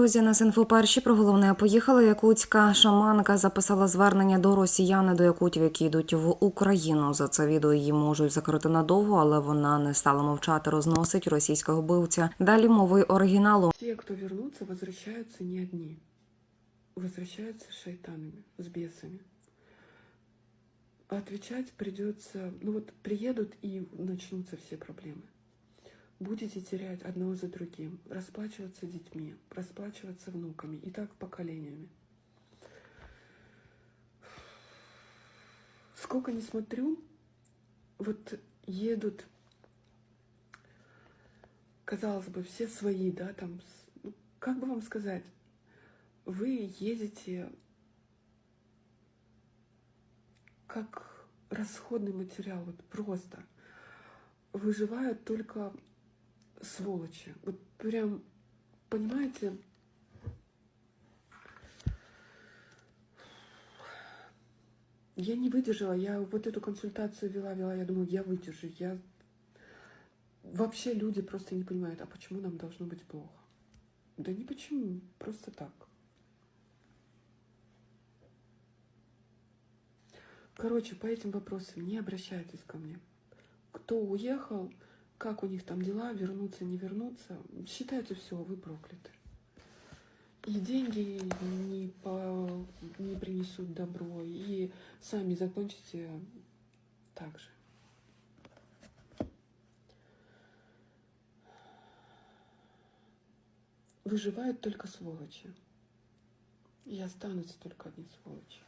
Друзі, на інфоперші про головне поїхала якутська шаманка. Записала звернення до росіяни до якутів, які йдуть в Україну. За це відео її можуть закрити надовго, але вона не стала мовчати. Розносить російського вбивця. Далі мови оригіналу. Те, кто вернутся, возвращаются не одни. Возвращаются с шайтанами, с бесами. А отвечать придется... Ну вот приедут и начнутся все проблемы. Будете терять одного за другим, расплачиваться детьми, расплачиваться внуками. И так поколениями. Сколько не смотрю, вот едут казалось бы, все свои, да, там, ну, как бы вам сказать, вы едете как расходный материал, вот просто. Выживают только сволочи. Вот прям, понимаете, я не выдержала, я вот эту консультацию вела, вела, я думаю, я выдержу, я Вообще люди просто не понимают, а почему нам должно быть плохо? Да не почему, просто так. Короче, по этим вопросам не обращайтесь ко мне. Кто уехал, как у них там дела, вернуться, не вернуться, считайте все, вы прокляты. И деньги не, по, не принесут добро, и сами закончите так же. Выживают только сволочи. И останутся только одни сволочи.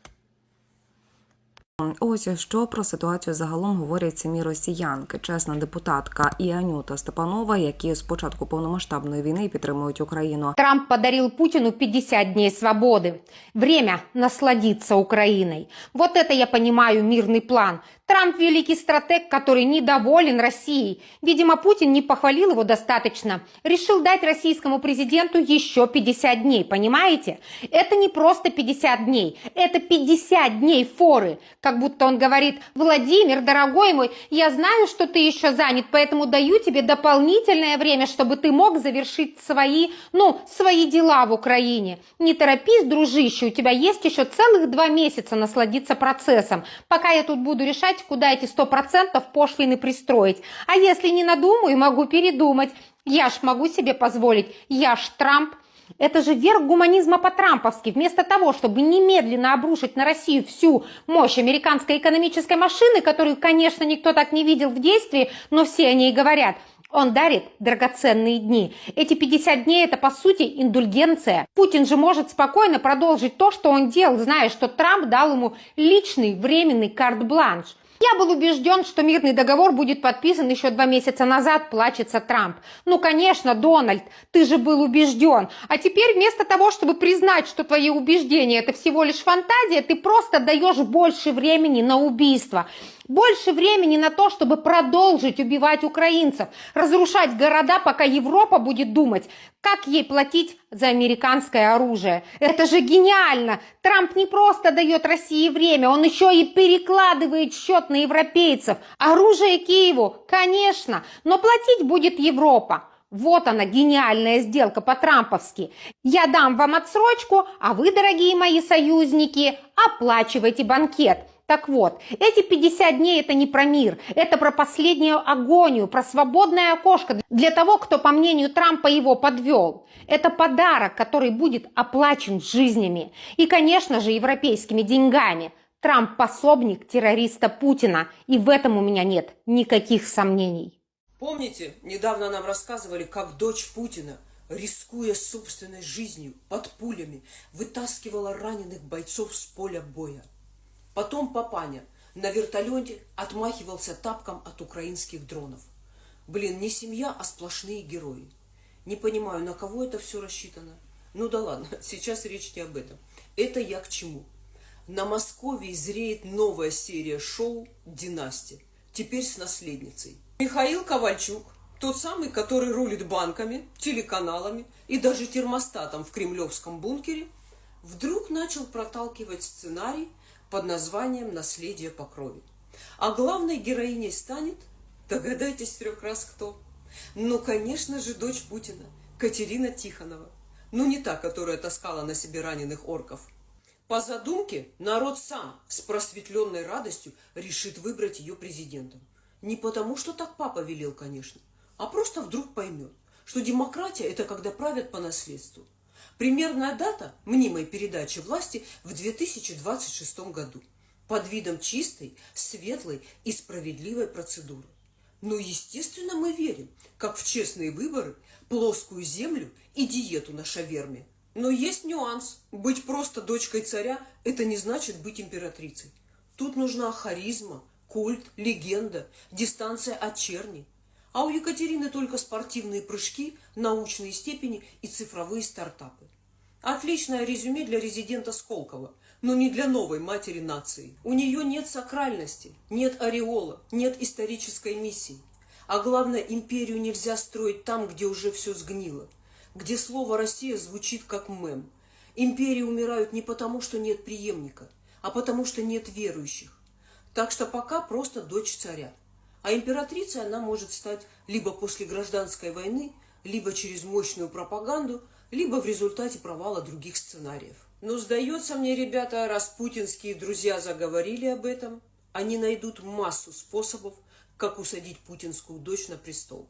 Ось що про ситуацію загалом говорять самі росіянки. Чесна депутатка і Анюта Степанова, які з початку повномасштабної війни підтримують Україну. Трамп подарил Путину 50 дней свободы. Время насладиться Украиной. Вот это я понимаю мирный план. Трамп великий стратег, который недоволен Россией. Видимо, Путин не похвалил его достаточно. Решил дать российскому президенту еще 50 дней, понимаете? Это не просто 50 дней, это 50 дней форы. Как будто он говорит, Владимир, дорогой мой, я знаю, что ты еще занят, поэтому даю тебе дополнительное время, чтобы ты мог завершить свои, ну, свои дела в Украине. Не торопись, дружище, у тебя есть еще целых два месяца насладиться процессом, пока я тут буду решать, куда эти 100% пошлины пристроить. А если не надумаю, могу передумать. Я ж могу себе позволить, я ж Трамп. Это же верх гуманизма по-трамповски. Вместо того, чтобы немедленно обрушить на Россию всю мощь американской экономической машины, которую, конечно, никто так не видел в действии, но все о ней говорят, он дарит драгоценные дни. Эти 50 дней – это, по сути, индульгенция. Путин же может спокойно продолжить то, что он делал, зная, что Трамп дал ему личный временный карт-бланш. Я был убежден, что мирный договор будет подписан еще два месяца назад, плачется Трамп. Ну, конечно, Дональд, ты же был убежден. А теперь вместо того, чтобы признать, что твои убеждения это всего лишь фантазия, ты просто даешь больше времени на убийство. Больше времени на то, чтобы продолжить убивать украинцев, разрушать города, пока Европа будет думать, как ей платить за американское оружие. Это же гениально! Трамп не просто дает России время, он еще и перекладывает счет на европейцев. Оружие Киеву, конечно, но платить будет Европа. Вот она, гениальная сделка по-трамповски. Я дам вам отсрочку, а вы, дорогие мои союзники, оплачивайте банкет. Так вот, эти 50 дней это не про мир, это про последнюю агонию, про свободное окошко для того, кто, по мнению Трампа, его подвел. Это подарок, который будет оплачен жизнями и, конечно же, европейскими деньгами. Трамп пособник террориста Путина, и в этом у меня нет никаких сомнений. Помните, недавно нам рассказывали, как дочь Путина, рискуя собственной жизнью, под пулями, вытаскивала раненых бойцов с поля боя. Потом папаня на вертолете отмахивался тапком от украинских дронов. Блин, не семья, а сплошные герои. Не понимаю, на кого это все рассчитано. Ну да ладно, сейчас речь не об этом. Это я к чему? На Москве зреет новая серия шоу «Династия». Теперь с наследницей. Михаил Ковальчук, тот самый, который рулит банками, телеканалами и даже термостатом в кремлевском бункере, вдруг начал проталкивать сценарий под названием «Наследие по крови». А главной героиней станет, догадайтесь трех раз кто? Ну, конечно же, дочь Путина, Катерина Тихонова. Ну не та, которая таскала на себе раненых орков. По задумке, народ сам с просветленной радостью решит выбрать ее президентом. Не потому, что так папа велел, конечно, а просто вдруг поймет, что демократия – это когда правят по наследству. Примерная дата мнимой передачи власти в 2026 году под видом чистой, светлой и справедливой процедуры. Но, естественно, мы верим, как в честные выборы, плоскую землю и диету на шаверме. Но есть нюанс. Быть просто дочкой царя – это не значит быть императрицей. Тут нужна харизма, культ, легенда, дистанция от черни. А у Екатерины только спортивные прыжки, научные степени и цифровые стартапы. Отличное резюме для резидента Сколково, но не для новой матери нации. У нее нет сакральности, нет ореола, нет исторической миссии. А главное, империю нельзя строить там, где уже все сгнило, где слово «Россия» звучит как мем. Империи умирают не потому, что нет преемника, а потому, что нет верующих. Так что пока просто дочь царя. А императрицей она может стать либо после гражданской войны, либо через мощную пропаганду, либо в результате провала других сценариев. Но сдается мне, ребята, раз путинские друзья заговорили об этом, они найдут массу способов, как усадить путинскую дочь на престол.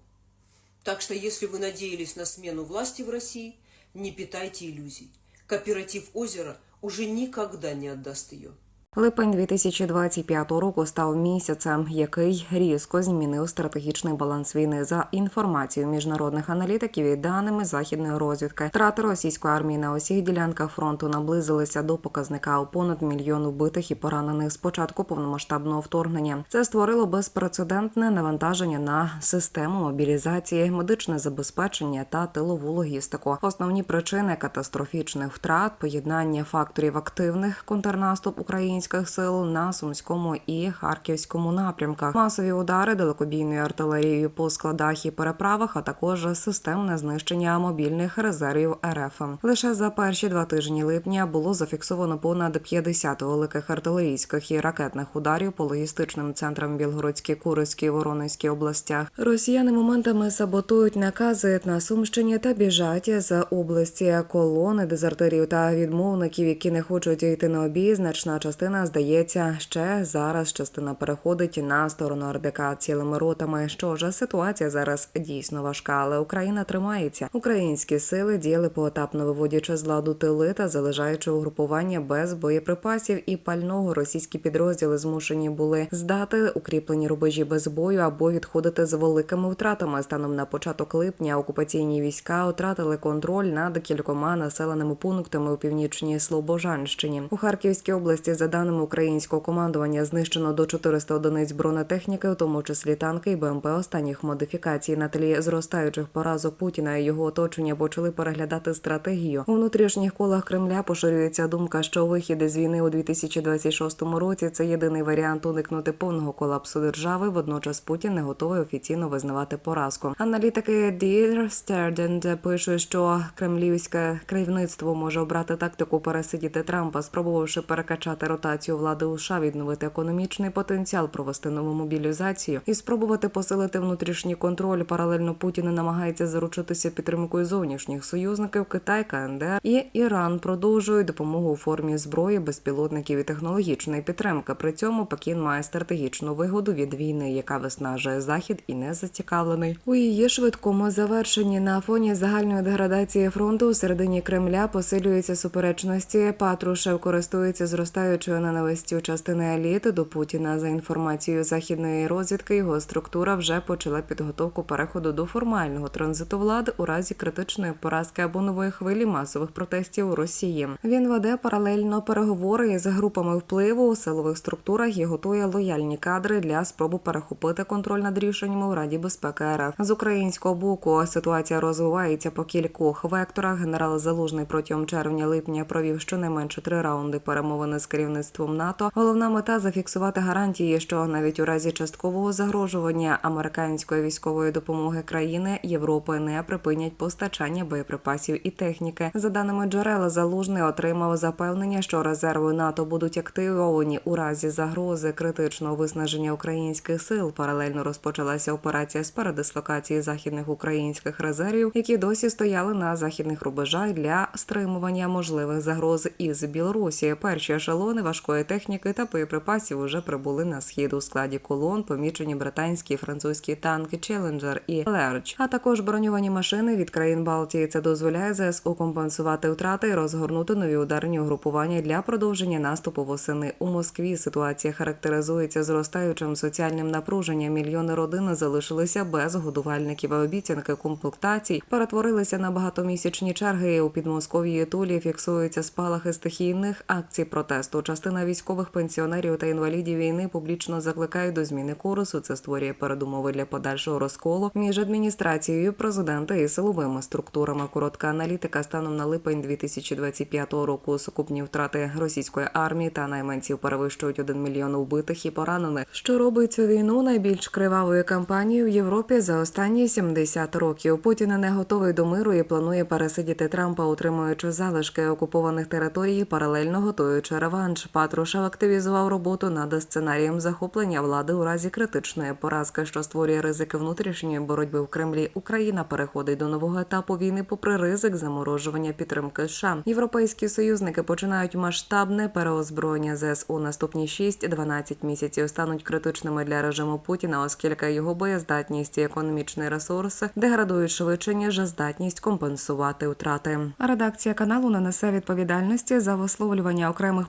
Так что если вы надеялись на смену власти в России, не питайте иллюзий. Кооператив «Озеро» уже никогда не отдаст ее. Липень 2025 року став місяцем, який різко змінив стратегічний баланс війни за інформацією міжнародних аналітиків і даними західної розвідки. Втрати російської армії на усіх ділянках фронту наблизилися до показника у понад мільйон убитих і поранених з початку повномасштабного вторгнення. Це створило безпрецедентне навантаження на систему мобілізації, медичне забезпечення та тилову логістику. Основні причини катастрофічних втрат поєднання факторів активних контрнаступ українських сил на сумському і харківському напрямках, масові удари далекобійною артилерією по складах і переправах, а також системне знищення мобільних резервів РФ. Лише за перші два тижні липня було зафіксовано понад 50 великих артилерійських і ракетних ударів по логістичним центрам Білгородській, Курській, Воронезькій областях. Росіяни моментами саботують накази на Сумщині та біжать з області колони дезертирів та відмовників, які не хочуть йти на обій. Значна частина здається, ще зараз частина переходить на сторону РДК цілими ротами. Що ж, ситуація зараз дійсно важка, але Україна тримається. Українські сили діяли поетапно виводячи з ладу тили та залишаючи угрупування без боєприпасів і пального. Російські підрозділи змушені були здати укріплені рубежі без бою або відходити з великими втратами. Станом на початок липня окупаційні війська втратили контроль над кількома населеними пунктами у північній Слобожанщині. У Харківській області, за даними українського командування, знищено до 400 одиниць бронетехніки, в тому числі танки і БМП останніх модифікацій. На тлі зростаючих поразок Путіна і його оточення почали переглядати стратегію. У внутрішніх колах Кремля поширюється думка, що вихід із війни у 2026 році це єдиний варіант уникнути повного колапсу держави. Водночас Путін не готовий офіційно визнавати поразку. Аналітики Dear Stardust пишуть, що кремлівське керівництво може обрати тактику пересидіти Трампа, спробувавши перекачати ротацію влади у США, відновити економічний потенціал, провести нову мобілізацію і спробувати посилити внутрішній контроль. Паралельно Путін намагається заручитися підтримкою зовнішніх союзників Китай, КНДР і Іран продовжують допомогу у формі зброї, безпілотників і технологічної підтримки. При цьому Пекін має стратегічну вигоду від війни, яка виснажує захід і не зацікавлений у її швидкому завершенні. На фоні загальної деградації фронту у середині Кремля посилюються суперечності. Патрушев користується зростаючою ненавистю частини еліти до Путіна. За інформацією західної розвідки, його структура вже почала підготовку переходу до формального транзиту влади у разі критичної поразки або нової хвилі масових протестів у Росії. Він веде паралельно переговори із групами впливу у силових структурах і готує лояльні кадри для спроби перехопити контроль над рішеннями у Раді безпеки РФ. З українського боку ситуація розвивається по кількох векторах. Генерал Залужний протягом червня-липня провів щонайменше три раунди перемовини з керівництвом керівництвом НАТО. Головна мета зафіксувати гарантії, що навіть у разі часткового загрожування американської військової допомоги країни Європи не припинять постачання боєприпасів і техніки. За даними джерела, залужний отримав запевнення, що резерви НАТО будуть активовані у разі загрози критичного виснаження українських сил. Паралельно розпочалася операція з передислокації західних українських резервів, які досі стояли на західних рубежах для стримування можливих загроз із Білорусі. Перші ешелони важкої техніки та боєприпасів уже прибули на схід у складі колон. Помічені британські і французькі танки Челенджер і Лерч, а також броньовані машини від країн Балтії. Це дозволяє ЗСУ компенсувати втрати і розгорнути нові ударні угрупування для продовження наступу восени у Москві. Ситуація характеризується зростаючим соціальним напруженням. Мільйони родин залишилися без годувальників. Обіцянки комплектацій перетворилися на багатомісячні черги. У Підмосков'ї Тулі фіксуються спалахи стихійних акцій протесту. Частина військових пенсіонерів та інвалідів війни публічно закликають до зміни курсу. Це створює передумови для подальшого розколу між адміністрацією президента і силовими структурами. Коротка аналітика станом на липень 2025 року. Сукупні втрати російської армії та найманців перевищують 1 мільйон убитих і поранених, що робить цю війну найбільш кривавою кампанією в Європі за останні 70 років. Путін не готовий до миру і планує пересидіти Трампа, утримуючи залишки окупованих територій, паралельно готуючи реванш. Патрушев активізував роботу над сценарієм захоплення влади у разі критичної поразки, що створює ризики внутрішньої боротьби в Кремлі. Україна переходить до нового етапу війни, попри ризик заморожування підтримки США. Європейські союзники починають масштабне переозброєння ЗСУ. Наступні 6-12 місяців стануть критичними для режиму Путіна, оскільки його боєздатність і економічний ресурс деградують швидше ніж здатність компенсувати втрати. Редакція каналу не несе відповідальності за висловлювання окремих